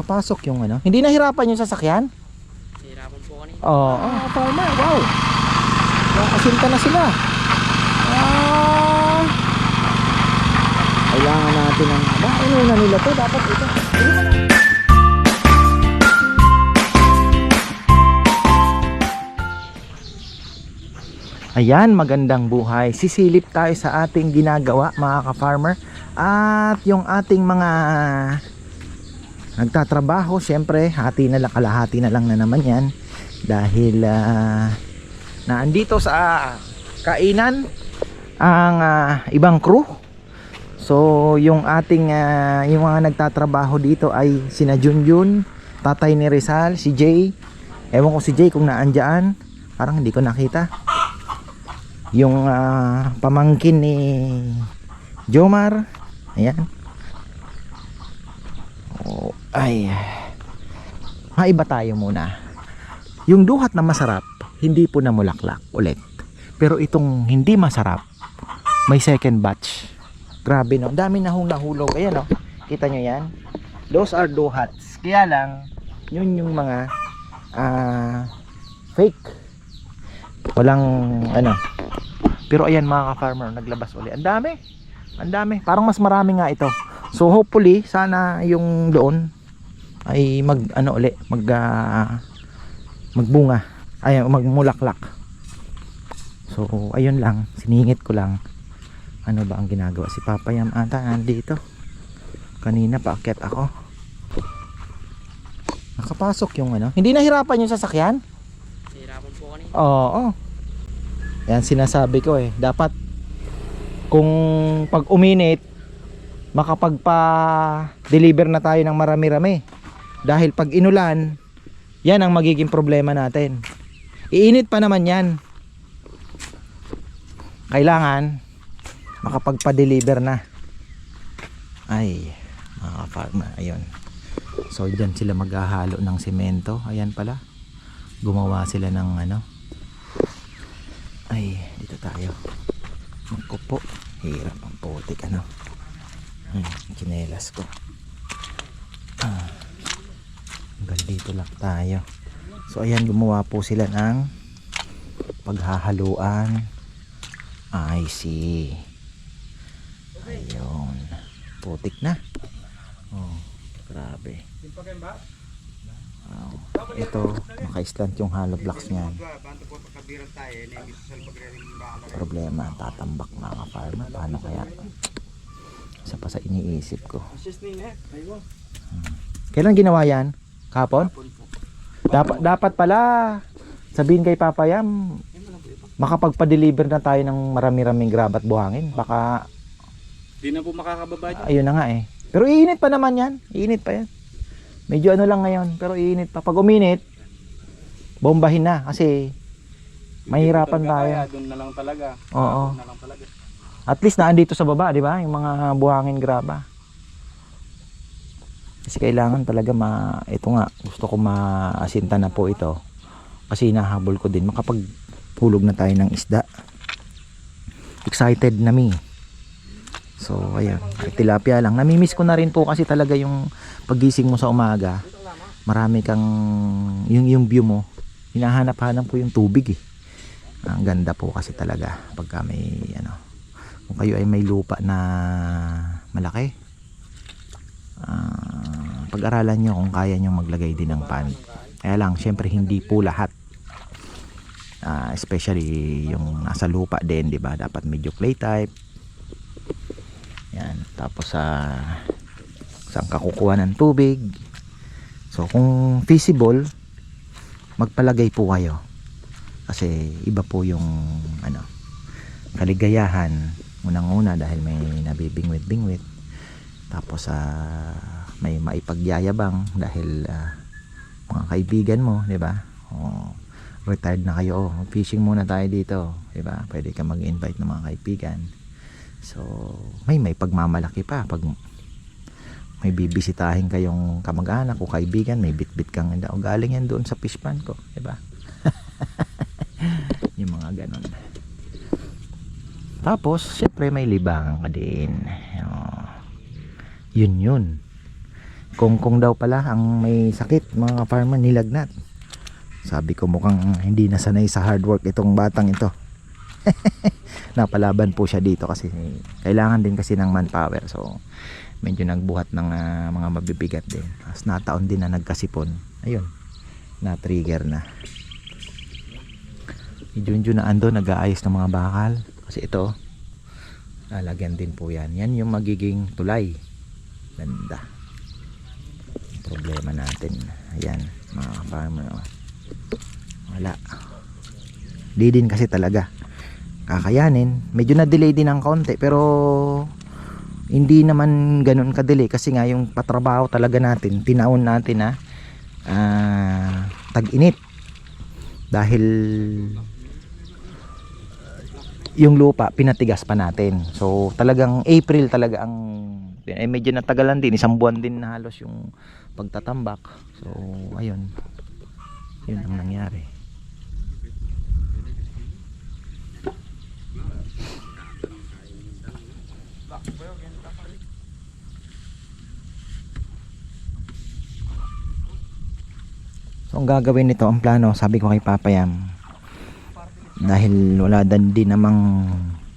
Nakapasok yung ano. Hindi nahirapan yung sasakyan? Hirapan po kanina. Oo, oh, farmer. Wow. Nakasinta na sila. Ah. Kailangan natin ng ba, inuna nila to dapat ito. Ayan, magandang buhay. Sisilip tayo sa ating ginagawa mga ka-farmer. At yung ating mga nagtatrabaho, syempre, hati na lang, kalahati na lang na naman yan. Dahil ah, naandito sa kainan ang ah, ibang crew. So, yung ating, ah, yung mga nagtatrabaho dito ay sina Junjun, tatay ni Rizal, si Jay. Ewan ko si Jay kung naandyan. Parang hindi ko nakita. Yung ah, pamangkin ni Jomar. Ayan. Ay. Maiba tayo muna. Yung duhat na masarap, hindi po na mulaklak ulit. Pero itong hindi masarap, may second batch. Grabe no. Dami na hong nahulog. Ayan no. Kita nyo yan? Those are duhats. Kaya lang, yun yung mga ah, fake. Walang ano. Pero ayan mga ka-farmer, naglabas uli. Ang dami. Ang dami. Parang mas marami nga ito. So hopefully, sana yung doon ay mag ano uli, mag ah, magbunga. Ay magmulaklak. So ayun lang, siningit ko lang. Ano ba ang ginagawa si Papa Yam ata nandito. Kanina paakyat ako. Nakapasok yung ano. Hindi nahirapan yung sasakyan? Hirapan po kanina. Oo. Yan sinasabi ko eh. Dapat kung pag uminit, makapagpa-deliver na tayo ng marami-rami. Dahil pag inulan, yan ang magiging problema natin. Iinit pa naman yan. Kailangan makapagpa-deliver na. Ay, mga farmer, ayun. So, dyan sila maghahalo ng semento. Ayan pala. Gumawa sila ng ano, ay, dito tayo. Magkupo. Hirap ang putik, ano. Ay, chinelas ko. Ah. Hanggang dito lang tayo. So, ayan, gumawa po sila ng paghahaluan. I see. Ayun. Putik na. Oh, grabe. Wow. Ito, naka-slant yung hollow blocks niyan problema tatambak mga farmer paano kaya isa pa sa iniisip ko Hmm. kailan ginawa yan kapon dapat dapat pala sabihin kay Papa Yam makapagpa-deliver na tayo ng marami-raming grab at buhangin baka Di na po makakababa dyan. ayun na nga eh pero iinit pa naman yan iinit pa yan medyo ano lang ngayon pero iinit pa pag uminit bombahin na kasi mahirapan tayo Doon na lang talaga. Oo. Doon na lang talaga. At least naandito sa baba, di ba? Yung mga buhangin graba. Kasi kailangan talaga ma ito nga, gusto ko maasinta na po ito. Kasi nahabol ko din makapaghulog na tayo ng isda. Excited na mi. So, ayan. Ay, tilapia lang. Namimiss ko na rin po kasi talaga yung pagising mo sa umaga. Marami kang yung yung view mo. Hinahanap-hanap po yung tubig eh. Ang ganda po kasi talaga pagka may ano kung kayo ay may lupa na malaki ah, pag-aralan nyo kung kaya nyo maglagay din ng pan. Kaya lang syempre hindi po lahat. Ah, especially yung nasa lupa din di ba? Dapat medyo clay type. Yan. Tapos sa saan ka ng tubig? So kung feasible magpalagay po kayo. Kasi iba po yung ano kaligayahan. Unang-una dahil may nabibingwit-bingwit tapos sa may maipagyayabang dahil ah, mga kaibigan mo, 'di ba? Oh, retired na kayo. Oh, fishing muna tayo dito, 'di ba? Pwede ka mag-invite ng mga kaibigan. So, may may pagmamalaki pa pag may bibisitahin kayong kamag-anak o kaibigan, may bitbit kang o galing yan doon sa fish pond ko, 'di ba? yung mga ganon tapos syempre may libangan ka din Oh. Yun yun. Kongkong daw pala ang may sakit mga farmer nilagnat. Sabi ko mukhang hindi nasanay sa hard work itong batang ito. Napalaban po siya dito kasi kailangan din kasi ng manpower. So medyo nagbuhat ng ah, mga mabibigat din. Tapos nataon din na nagkasipon. Ayun na. Trigger na Junjun na ando nag-aayos ng mga bakal. Kasi ito lalagyan din po yan. Yan yung magiging tulay ganda. Problema natin. Ayan mga farmer oh. wala. Di din kasi talaga. Kakayanin. Medyo na delay din ng konti pero hindi naman ganun ka-delay kasi nga yung patrabaho talaga natin tinaon natin na ah, tag-init. Dahil yung lupa pinatigas pa natin. So talagang April talaga ang eh, medyo natagalan din. Isang buwan din na halos yung pagtatambak. So ayun. Yun ang nangyari. So ang gagawin nito, ang plano, sabi ko kay Papa Yam, dahil wala din namang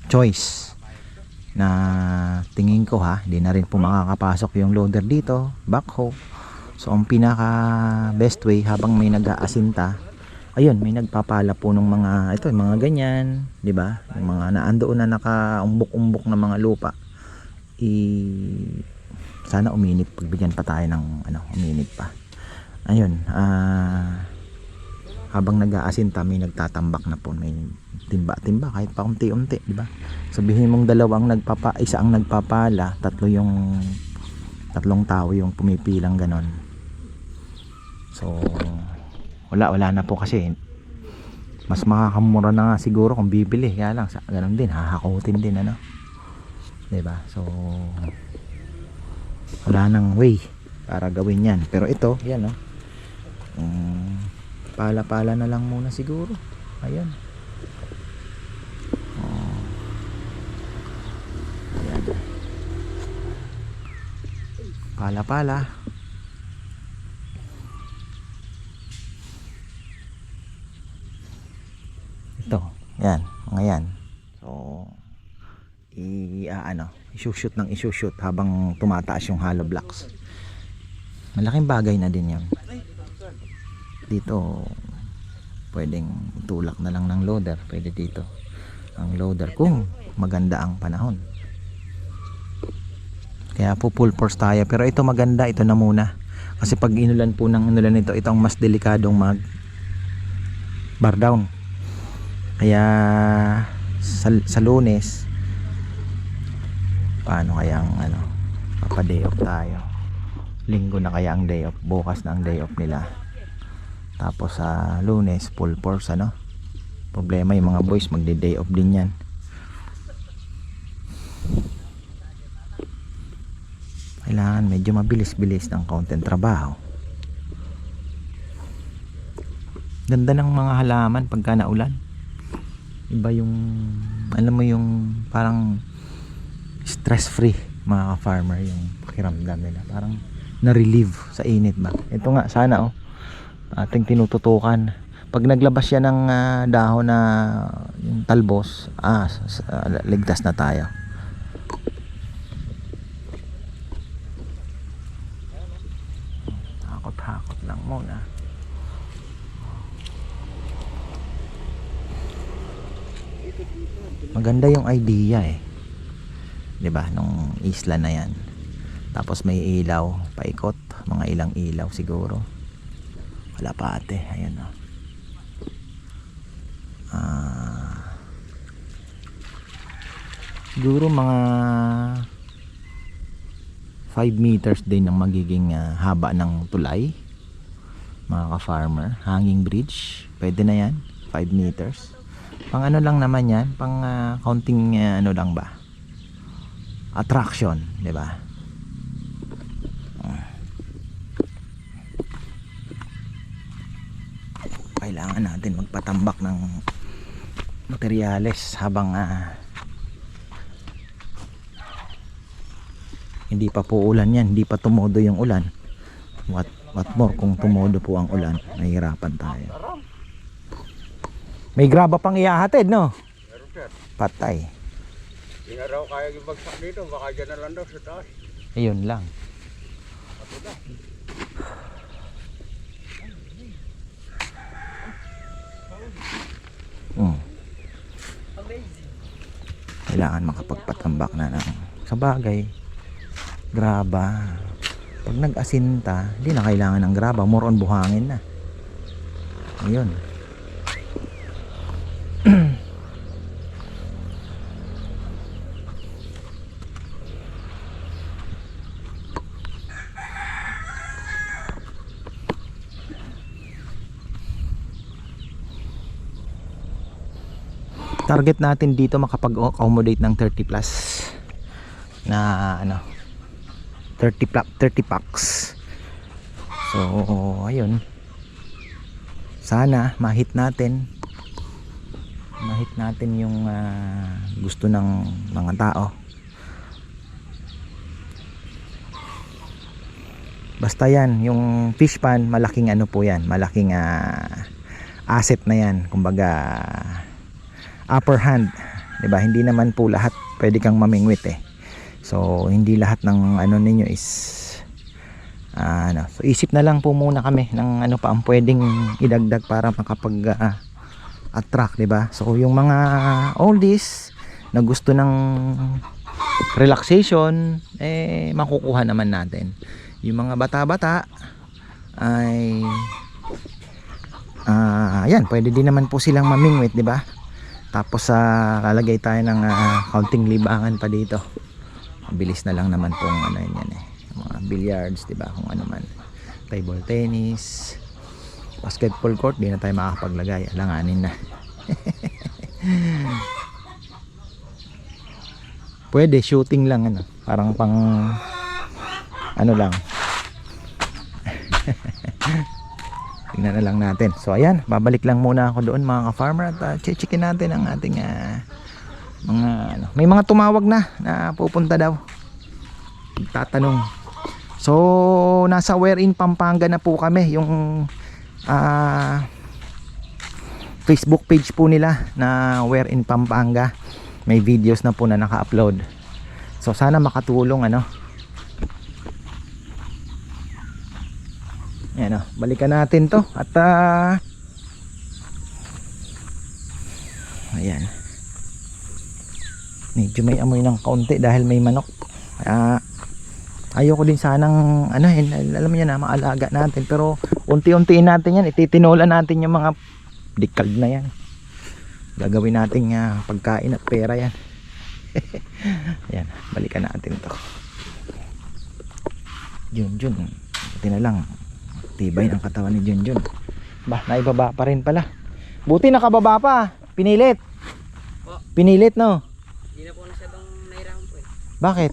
choice na tingin ko ha, hindi na rin po makakapasok yung loader dito, backhoe. So ang pinaka best way habang may nag-aasinta, ayun, may nagpapala po ng mga ito, yung mga ganyan, 'di ba? Yung mga naandoon na nakaumbok-umbok na mga lupa. I sana uminit pagbigyan pa tayo ng ano, uminit pa ayun ah habang nag-aasinta may nagtatambak na po. May timba-timba kahit pa unti-unti di sabihin mong dalawang nagpapa isa ang nagpapala tatlo yung tatlong tao yung pumipilang ganon. So wala wala na po kasi. Mas makakamura na nga siguro kung bibili. Kaya lang sa ganon din hahakutin din ano? Di ba? So wala nang way para gawin yan. Pero ito yan oh. Um, pala-pala na lang muna siguro. Ayan. Oh. ayan. Pala-pala. Ito. Yan mga yan so i ah, ano isushoot ng isushoot habang tumataas yung hollow blocks. Malaking bagay na din yun dito. Pwedeng tulak na lang ng loader. Pwede dito ang loader kung maganda ang panahon. Kaya po full force tayo. Pero ito maganda ito na muna. Kasi pag inulan po ng inulan ito ito ang mas delikadong mag bar down. Kaya sa, sa lunes paano kaya ang ano papa day off tayo? Linggo na kaya ang day off? Bukas na ang day off nila tapos sa lunes full force ano? Problema yung mga boys magde day off din yan. Kailangan medyo mabilis-bilis ng content trabaho. Ganda ng mga halaman pagka naulan. Iba yung alam mo yung parang stress free mga ka-farmer yung pakiramdam nila. Parang na-relieve sa init ba? Ito nga sana oh ating tinututukan. Pag naglabas siya ng ah, dahon na yung talbos ah ah, ligtas na tayo. Hakot-hakot lang muna. Maganda yung idea eh. 'di ba? Nung isla na yan. Tapos may ilaw paikot. Mga ilang ilaw siguro wala pa ate. Ayan o ah. Siguro mga 5 meters din ang magiging ah, haba ng tulay mga ka-farmer. Hanging bridge. Pwede na yan. 5 meters. Pang ano lang naman yan. Pang ah, counting ah, ano lang ba? Attraction di ba kailangan natin magpatambak ng materyales habang ah, hindi pa po ulan yan hindi pa tumodo yung ulan What, what more kung tumodo po ang ulan, nahihirapan tayo. May graba pang iahatid, no? Patay. Hindi na raw kaya yung bagsak dito. Baka dyan na lang daw sa taas. Ayun lang. Hmm. Kailangan makapagpatambak na ng sa bagay. Graba. Pag nag-asinta, hindi na kailangan ng graba. More on buhangin na. Ayun. Target natin dito makapag-accommodate ng 30 plus na ano 30 pla- 30 packs. So ayun. Sana mahit natin. Mahit natin yung ah, gusto ng mga tao. Basta yan yung fish pan malaking ano po yan malaking ah, asset na yan. Kumbaga upper hand 'di ba? Hindi naman po lahat pwede kang mamingwit eh. So hindi lahat ng ano ninyo is ah, ano. So isip na lang po muna kami ng ano pa ang pwedeng idagdag para makapag ah, attract 'di ba? So yung mga oldies na gusto ng relaxation eh makukuha naman natin. Yung mga bata-bata ay ah yan pwede din naman po silang mamingwit 'di ba tapos sa lalagay tayo ng ah, kaunting libangan pa dito. Mabilis na lang naman pong ano yun yan eh. Mga billiards, 'di ba? Kung ano man. Table tennis, basketball court, di na tayo makakapaglagay. Alanganin na. Pwede shooting lang ano, parang pang ano lang. Tingnan na lang natin. So ayan, babalik lang muna ako doon mga ka-farmer at uh, checkin natin ang ating ah, mga ano. May mga tumawag na na pupunta daw. Tatanong. So nasa Where in Pampanga na po kami yung ah, Facebook page po nila na Where in Pampanga. May videos na po na naka-upload. So sana makatulong ano. Ayan o, balikan natin to. At ah ayan. Medyo may amoy ng kaunti dahil may manok. Kaya ayoko din sanang ano alam niyo na maalaga natin. Pero unti-untiin natin yan. Ititinola natin yung mga dikald na yan. Gagawin natin uh, pagkain at pera yan. Ayan balikan natin to. Yun yun. Buti na lang tibay ang katawan ni Junjun. Ba naibaba pa rin pala. Buti nakababa pa. Pinilit. Po. pinilit no? Hindi na po nasyadong nahirapan po eh. bakit?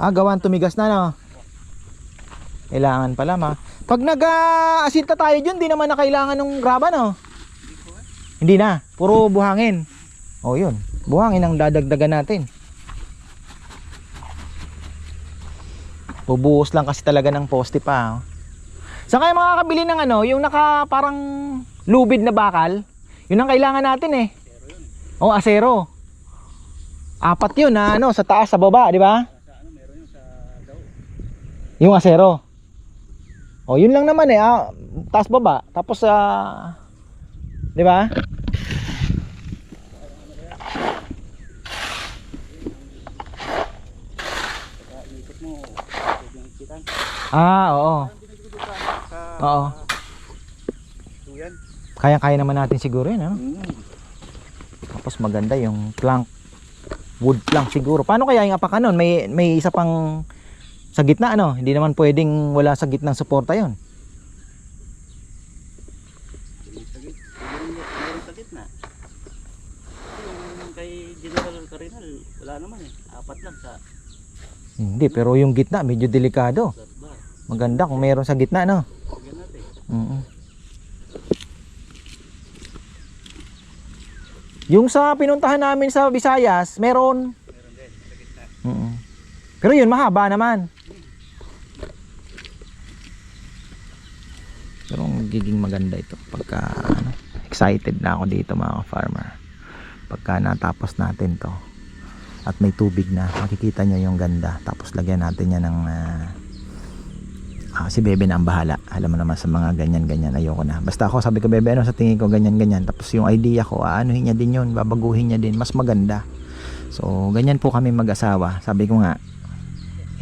Ah gawan tumigas na no? Kailangan pala ma. Pag nag-asinta tayo dyan di naman na kailangan ng graba no? Hindi na. Puro buhangin. Oh yun. Buhangin ang dadagdagan natin. Bubuhos lang kasi talaga ng poste pa oh. Saan kayo makakabili ng ano, yung naka parang lubid na bakal? Yun ang kailangan natin eh. Oh, asero. Apat yun na ano, sa taas, sa baba, di ba? Yung asero. Oh, yun lang naman eh, ah, taas baba. Tapos sa di ba? Ah, oo. Oo. Yan. Kaya-kaya naman natin siguro yun, ano? Mm. Tapos maganda yung plank wood plank siguro. Paano kaya yung apaka nun? May may isa pang sa gitna ano? Hindi naman pwedeng wala sa gitnang suporta 'yon. Meron wala naman eh. Apat lang sa Hindi, pero yung gitna medyo delikado. Maganda kung mayroon sa gitna, no? Mm. Yung sa pinuntahan namin sa Visayas, meron. Mm. Pero yun mahaba naman. pero magiging maganda ito pagka ano, excited na ako dito mga farmer pagka natapos natin to at may tubig na makikita nyo yung ganda tapos lagyan natin yan ng ah, ah, si Bebe na ang bahala. Alam mo naman sa mga ganyan ganyan ayoko na. Basta ako sabi ko Bebe ano sa tingin ko ganyan ganyan tapos yung idea ko aanuhin niya din yun babaguhin niya din mas maganda. So ganyan po kami mag-asawa. Sabi ko nga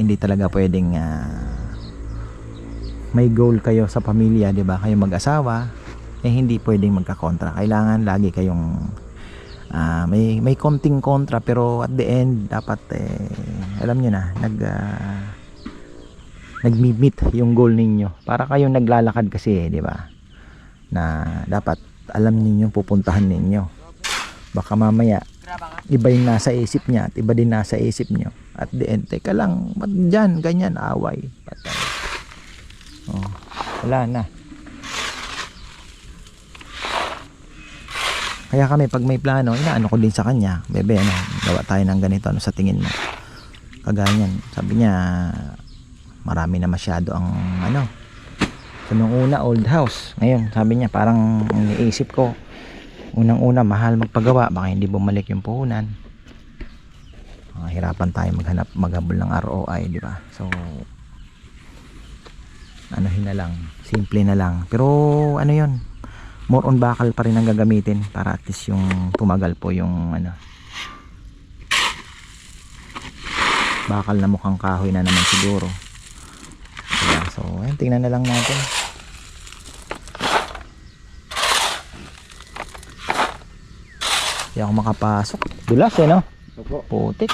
hindi talaga pwedeng ah, may goal kayo sa pamilya, 'di ba? Kayo mag-asawa, eh hindi pwedeng magka-kontra. Kailangan lagi kayong ah, may may konting kontra pero at the end dapat eh alam niyo na, nag uh, nagmi-meet yung goal ninyo. Para kayong naglalakad kasi, eh, 'di ba? Na dapat alam ninyo yung pupuntahan ninyo. Baka mamaya iba yung nasa isip niya at iba din nasa isip niyo. At the end, teka lang, ba't ganyan, away. Patay. Oh, wala na. Kaya kami pag may plano, inaano ko din sa kanya, bebe, ano, gawa tayo ng ganito, ano sa tingin mo? Kagaya niyan, sabi niya, marami na masyado ang, ano, so nung una, old house. Ngayon, sabi niya, parang iniisip ko, unang-una, mahal magpagawa, baka hindi bumalik yung puhunan. Hirapan tayo maghanap, maghabol ng ROI, di ba? So, anuhin na lang simple na lang pero ano yon more on bakal pa rin ang gagamitin para at least yung tumagal po yung ano bakal na mukhang kahoy na naman siguro Ayun tingnan na lang natin. Hindi ako makapasok. Dulas eh no? Opo. putik.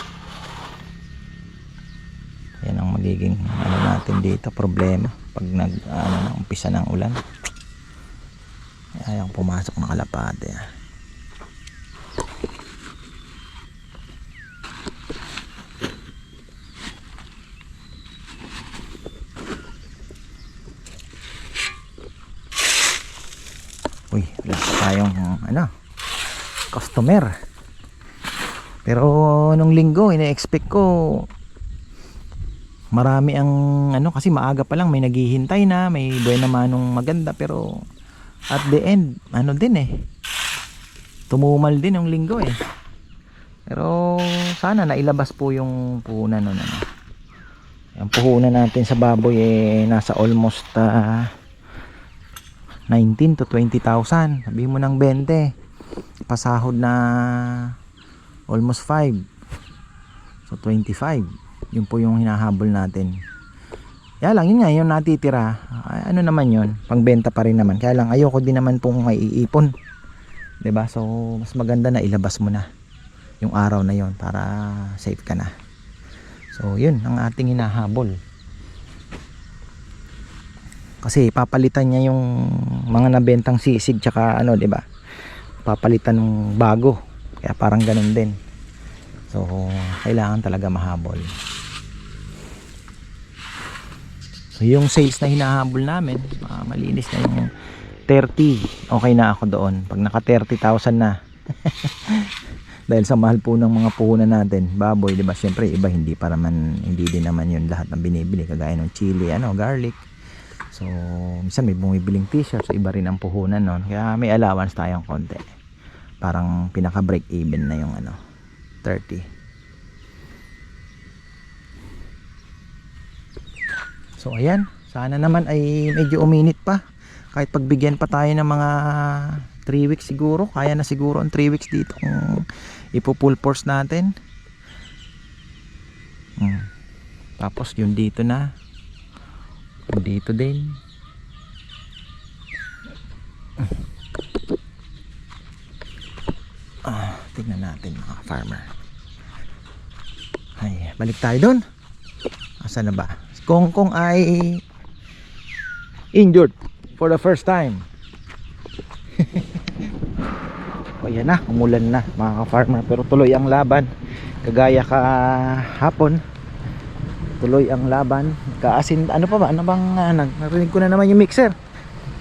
Yan ang magiging ano natin dito problema. Pag nag ano umpisa ng ulan. Ayaw pumasok na kalapate. ah. uy wala pa tayong ano customer. Pero nung linggo ina-expect ko marami ang ano kasi maaga pa lang may naghihintay na may buena manong maganda pero at the end ano din eh tumumal din yung linggo eh. Pero sana nailabas po yung puhunan nun ano. Yung puhunan natin sa baboy eh nasa almost ah, 19 to 20,000 sabihin mo ng 20 pasahod na almost 5 so 25 yun po yung hinahabol natin. Kaya lang yun nga yung natitira ano naman yun? Pangbenta pa rin naman. Kaya lang ayoko din naman pong maiipon 'di ba so mas maganda na ilabas mo na yung araw na yon para safe ka na. So yun ang ating hinahabol. Kasi papalitan niya yung mga nabentang sisig tsaka ano ba papalitan ng bago kaya parang ganun din so kailangan talaga mahabol So yung sales na hinahabol namin, ah, malinis na yung 30. Okay na ako doon. Pag naka 30,000 na. Dahil sa mahal po ng mga puhunan natin, baboy, 'di ba? Syempre iba hindi para man hindi din naman 'yun lahat ng binibili kagaya ng chili, ano, garlic. So, minsan may bumibiling t-shirt, so iba rin ang puhunan noon. Kaya may allowance tayong konti. Parang pinaka break even na yung ano, 30. So ayan, sana naman ay medyo uminit pa. Kahit pagbigyan pa tayo ng mga 3 weeks siguro, kaya na siguro ang 3 weeks dito kung ipo full force natin. Hmm. Tapos yung dito na. Dito din. Ah, tingnan natin mga farmer. Ay, balik tayo doon. Asa na ba? Si Kong Kong ay injured for the first time. o yan na, umulan na mga ka-farmer pero tuloy ang laban. Kagaya ka hapon, tuloy ang laban. Kaasin, ano pa ba? Ano bang uh, narinig ko na naman yung mixer.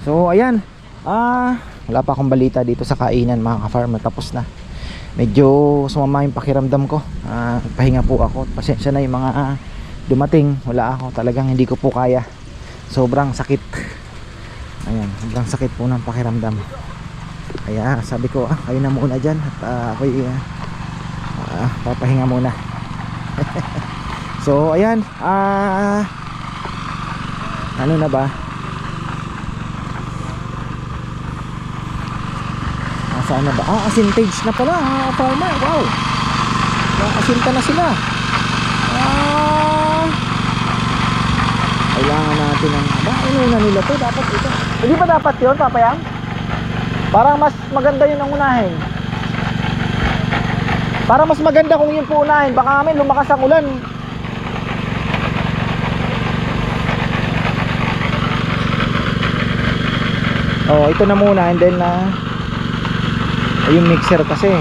So ayan, ah, wala pa akong balita dito sa kainan mga ka-farmer. Tapos na. Medyo sumama yung pakiramdam ko. Ah, pahinga po ako. Pasensya na yung mga ah, dumating wala ako talagang hindi ko po kaya sobrang sakit Ayan, sobrang sakit po ng pakiramdam. Kaya sabi ko, ah, kayo na muna dyan at ah, ako'y ah, ah, papahinga muna. so, ayan, ah, ano na ba? Nasaan na ba? Ah, asintage na pala, ah, farmer. Wow. Asinta na sila. Ah, kailangan natin ng ba inuna nila to dapat ito hindi ba dapat yun papayang parang mas maganda yun ang unahin para mas maganda kung yun po unahin baka kami lumakas ang ulan oh ito na muna and then na uh, yung mixer kasi.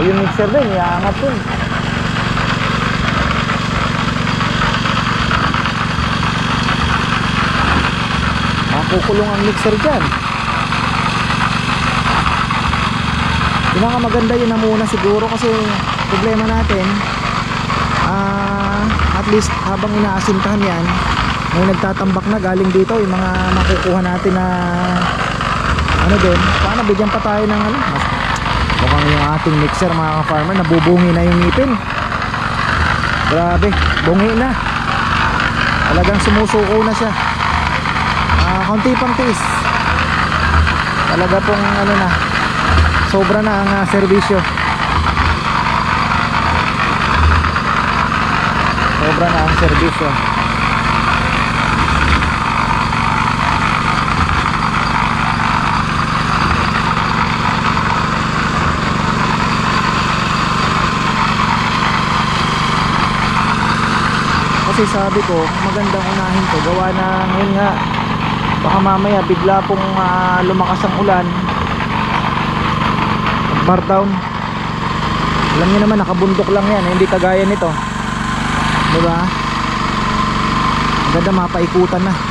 Yung mixer din iaangat din makukulong ang mixer dyan. Pinakamaganda yun na muna siguro kasi problema natin ah at least habang inaasintahan yan may nagtatambak na galing dito yung mga makukuha natin na ano din paano bigyan pa tayo ng ano yung ating mixer mga ka-farmer nabubungi na yung ngipin grabe bungi na talagang sumusuko na siya Ah, konti pang tiis. Talaga pong ano na. Sobra na ang ah, serbisyo. Sobra na ang serbisyo. Kasi sabi ko, magandang unahin to. Gawa na ngayon nga, baka mamaya bigla pong ah, lumakas ang ulan. Bar down alam niyo naman nakabundok lang yan. Hindi kagaya nito. Di ba Ang ganda mapaikutan na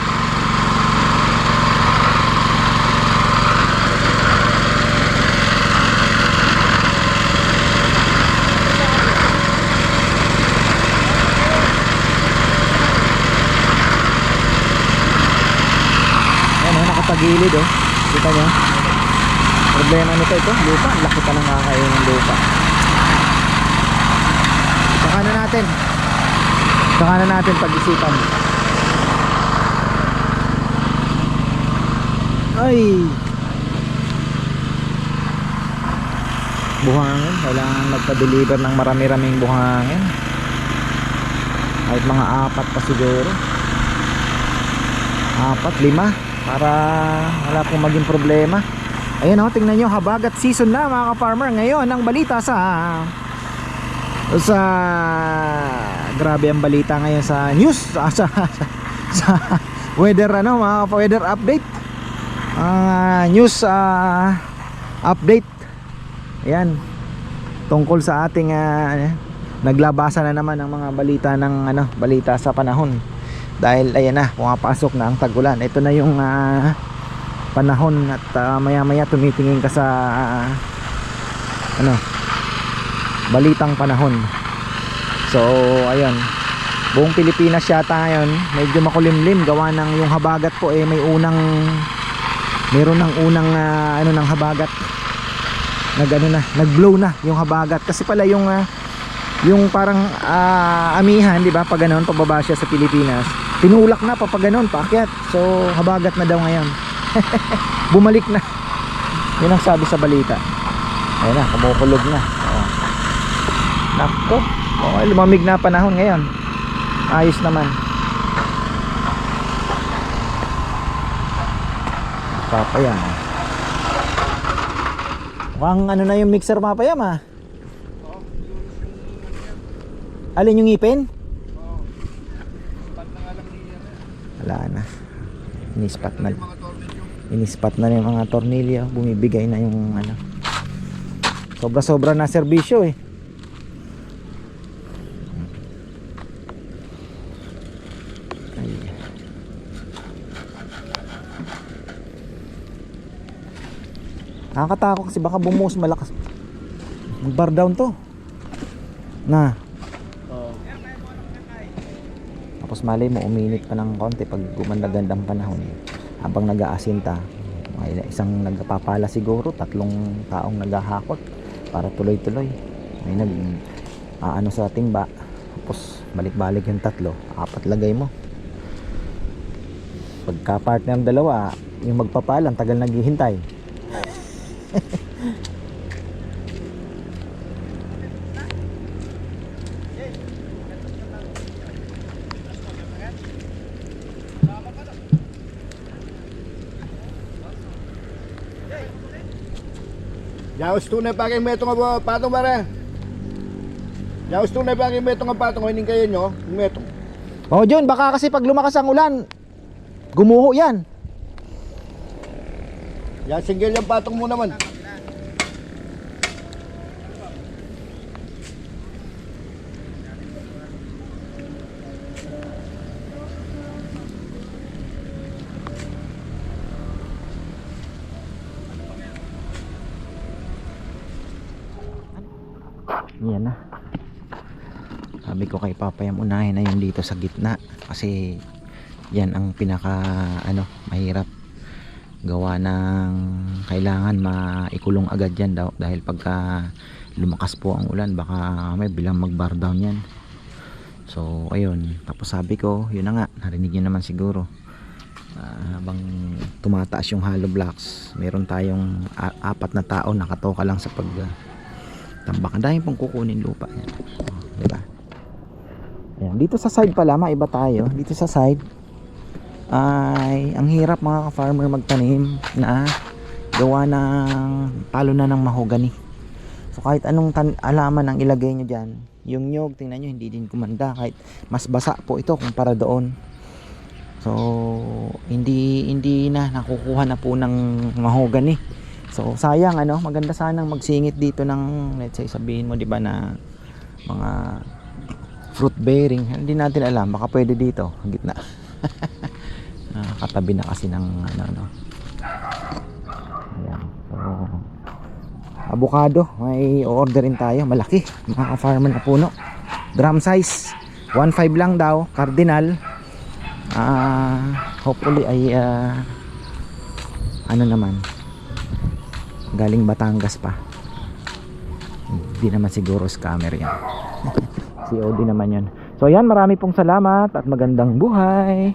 Ayan o, nakatagilid o. Kita nyo? Problema nito ito, lupa. Laki pa ng kakain ng lupa. Saka na natin. Saka na natin pag-isipan. Ay! Buhangin. Kailangan magpa-deliver ng marami-raming buhangin. Kahit mga apat pa siguro apat, lima para wala pong maging problema. Ayun o, tingnan nyo habagat season na mga ka-farmer. Ngayon ang balita sa sa grabe ang balita ngayon sa news sa, sa, sa weather ano mga weather update. Ah, news ah, update. Ayan tungkol sa ating ah, naglabasa na naman ng mga balita ng ano balita sa panahon dahil ayan na pumapasok na ang tagulan. Ito na yung ah, panahon at maya maya tumitingin ka sa ah, ano balitang panahon. So ayun buong Pilipinas yata ngayon medyo makulimlim. Gawa ng yung habagat po eh may unang meron ng unang ah, ano ng habagat. Nag ano na nag blow na yung habagat. Kasi pala yung ah, yung parang ah, amihan di ba? Pag ganoon pababa siya sa Pilipinas tinulak na papag ganoon paakyat. So habagat na daw ngayon. Bumalik na. Yun ang sabi sa balita. Ayun na kumukulog na. Oh. nako. Oh, lumamig na panahon ngayon. Ayos naman. Papaya. Mukhang ano na yung mixer papaya ma? Alin yung ngipin wala na inispat na. Inispat na yung mga tornilyo. Bumibigay na yung ano. Sobra sobra na serbisyo eh. Nakakatakot kasi baka bumuhos malakas. Mag bar down to. Na Oo. Tapos malay mo uminit pa ng konti pag gumanda-gandang panahon. Habang nag-aasinta may isang nagpapala siguro tatlong taong naghahakot para tuloy-tuloy. May nag aano sa timba tapos balik-balik yung tatlo apat lagay mo. Pagka partner dalawa yung magpapalang tagal naghihintay Yaos tunay pa kay meto nga patong bare. Yaos tunay pa kay meto nga patong hining kayo nyo, yung meto. oh John baka kasi pag lumakas ang ulan gumuho yan Yan single yung patong mo naman. Yan na. Sabi ko kay Papa yung unahin na yung dito sa gitna. Kasi yan ang pinaka ano mahirap gawa ng kailangan maikulong agad yan daw. Dahil pagka lumakas po ang ulan baka may bilang mag bar down yan. So ayun. Tapos sabi ko yun na nga narinig nyo naman siguro. Ah, habang tumataas yung hollow blocks meron tayong apat na tao nakatoka lang sa pag ah, tambak. Ang dami pong kukunin lupa. Yan. Oh, di ba? Yan. Dito sa side pala, maiba tayo. Dito sa side, ay ang hirap mga ka-farmer magtanim na gawa ng palo na ng mahogany. So kahit anong alaman ang ilagay nyo dyan, yung nyog, tingnan nyo, hindi din kumanda. Kahit mas basa po ito kumpara doon. So, hindi hindi na nakukuha na po ng mahogany. So sayang ano, maganda sanang magsingit dito ng let's say sabihin mo 'di ba na mga fruit bearing. Hindi natin alam, baka pwede dito, gitna. Nakakatabi na kasi ng ano ano. Ayan. So avocado, may orderin tayo, malaki, mga farmer na puno. Drum size, 1.5 lang daw, cardinal. Ah, hopefully ay ah, ano naman, galing Batangas pa. Hindi naman siguro scammer yan. COD naman yan so yan marami pong salamat at magandang buhay